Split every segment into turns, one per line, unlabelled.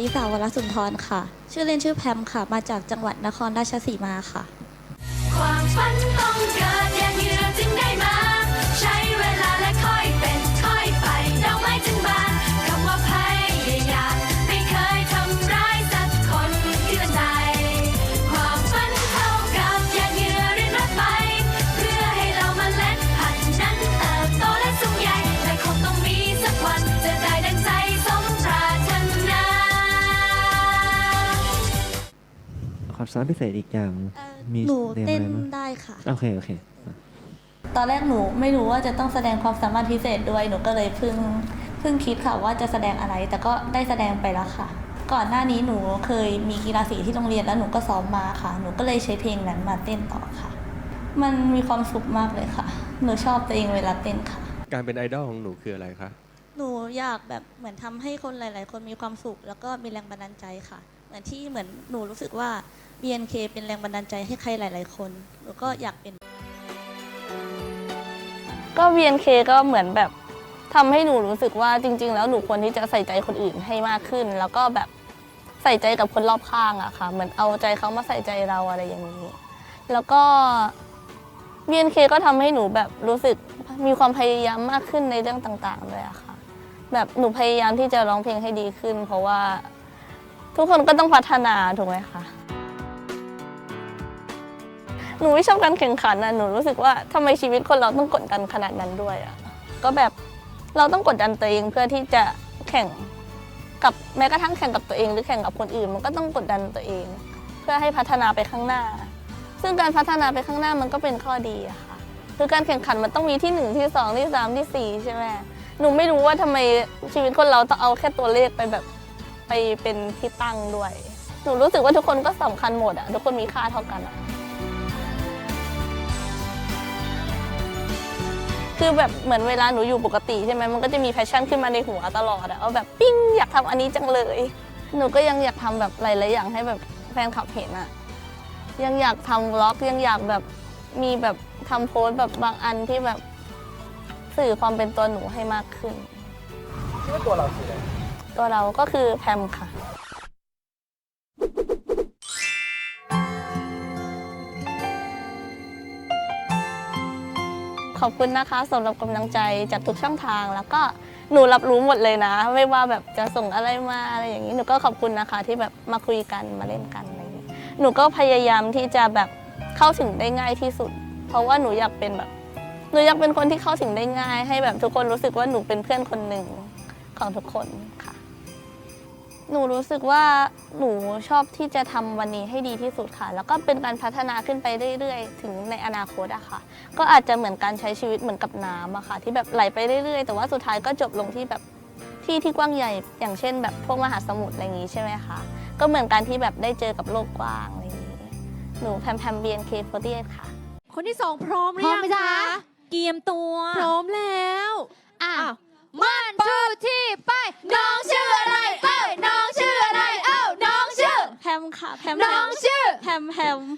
ลิสาวรสุนทรค่ะ ชื่อเล่นชื่อแพมค่ะ มาจากจังหวัดนครราชสีมาค่ะ
ความฝันต้องเกิดอย่างยืน ความสามารถ
พิเศษอีกอย่าง
เอ่อ
มี
หนู
เรียน
เต้น
อะไรบ้าง
ได้ค่ะ
โอเคโอเค
ตอนแรกหนูไม่รู้ว่าจะต้องแสดงความสามารถพิเศษด้วย หนูก็เลยเพิ่งเพิ่งคิดค่ะว่าจะแสดงอะไร แต่ก็ได้แสดงไปแล้วค่ะ ก่อนหน้านี้หนูเคยมีกีฬาสีที่โรงเรียนแล้วหนูก็ซ้อมมาค่ะ หนูก็เลยใช้เพลงนั้นมาเต้นต่อค่ะ มันมีความสุขมากเลยค่ะ หนูชอบตัวเองเวลาเต้นค่ะ
การเป็นไอดอลของหนูคืออะไรคะ
หนูอยากแบบเหมือนทำให้คนหลาย ๆ คนมีความสุข แล้วก็มีแรงบันดาลใจค่ะ เหมือนที่เหมือนหนูรู้สึกว่า BNK เป็นแรงบันดาลใจให้ใครหลาย ๆ คนหนูก็อยากเป็น
ก็ BNK ก็เหมือนแบบทำให้หนูรู้สึกว่าจริง ๆ แล้วหนูควรที่จะใส่ใจคนอื่นให้มากขึ้น แล้วก็แบบใส่ใจกับคนรอบข้างอะค่ะ เหมือนเอาใจเขามาใส่ใจเราอะไรอย่างนี้ แล้วก็ BNK ก็ทำให้หนูแบบรู้สึกมีความพยายามมากขึ้นในเรื่องต่างๆเลยอะค่ะ แบบหนูพยายามที่จะร้องเพลงให้ดีขึ้น เพราะว่าทุกคนก็ต้องพัฒนาถูกไหมคะ หนูไม่ชอบการแข่งขันนะหนูรู้สึกว่าทำไมชีวิตคนเราต้องกดดันขนาดนั้นด้วยอะก็แบบเราต้องกดดันตัวเองเพื่อที่จะแข่งกับแม้กระทั่งแข่งกับตัวเองหรือแข่งกับคนอื่น มันก็ต้องกดดันตัวเอง เพื่อให้พัฒนาไปข้างหน้า ซึ่งการพัฒนาไปข้างหน้ามันก็เป็นข้อดีอะค่ะคือการแข่งขันมันต้องมีที่หนึ่งที่สองที่สามที่สี่ใช่ไหมหนูไม่รู้ว่าทำไมชีวิตคนเราต้องเอาแค่ตัวเลขไปแบบไปเป็นที่ตั้งด้วย หนูรู้สึกว่าทุกคนก็สำคัญหมดอะทุกคนมีค่าเท่ากันอะ คือแบบเหมือนเวลาหนูอยู่ปกติใช่ไหมมันก็จะมีแพชชั่นขึ้นมาในหัวตลอดอะว่าแบบปิ้งอยากทำอันนี้จังเลย หนูก็ยังอยากทำแบบหลายๆอย่างให้แบบแฟนคลับเห็นอะยังอยากทำวล็อกยังอยากแบบมีแบบทำโพสต์แบบบางอันที่แบบสื่อความเป็นตัวหนูให้มากขึ้นคิดว่าตัวเราคืออะไรตัวเราก็คือแพมค่ะ อบคุณนะคะสำหรับกำลังใจจากทุกช่องทาง แล้วก็หนูรับรู้หมดเลยนะ ไม่ว่าแบบจะส่งอะไรมาอะไรอย่างนี้หนูก็ขอบคุณนะคะที่แบบมาคุยกันมาเล่นกันอะไรอย่างนี้หนูก็พยายามที่จะแบบเข้าถึงได้ง่ายที่สุด เพราะว่าหนูอยากเป็นแบบ หนูอยากเป็นคนที่เข้าถึงได้ง่าย ให้แบบทุกคนรู้สึกว่าหนูเป็นเพื่อนคนหนึ่งของทุกคน หนูรู้สึกว่าหนูชอบที่จะทำวันนี้ให้ดีที่สุดค่ะ แล้วก็เป็นการพัฒนาขึ้นไปเรื่อยๆ ถึงในอนาคตอะค่ะ ก็อาจจะเหมือนการใช้ชีวิตเหมือนกับน้ำอะค่ะ ที่แบบไหลไปเรื่อยๆ แต่ว่าสุดท้ายก็จบลงที่แบบที่ที่กว้างใหญ่ อย่างเช่น แบบพวกมหาสมุทรอะไรอย่างงี้ใช่ไหมคะ ก็เหมือนการที่แบบได้เจอกับโลกกว้างอะไรอย่างงี้ หนูแพมแพม BNK48 ค่ะ
คนที่สองพร้อมหรื
พร้
อ
อม
ยัง
ไหมจ๊ะ
คะเกียมตัว พร้อมแล้ว
อะ
อ้าว
ชื่อ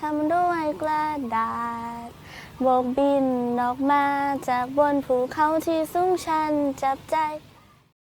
ทำด้วยกระดาษโบกบินออกมาจากบนภูเขาที่สูงชันจับใจ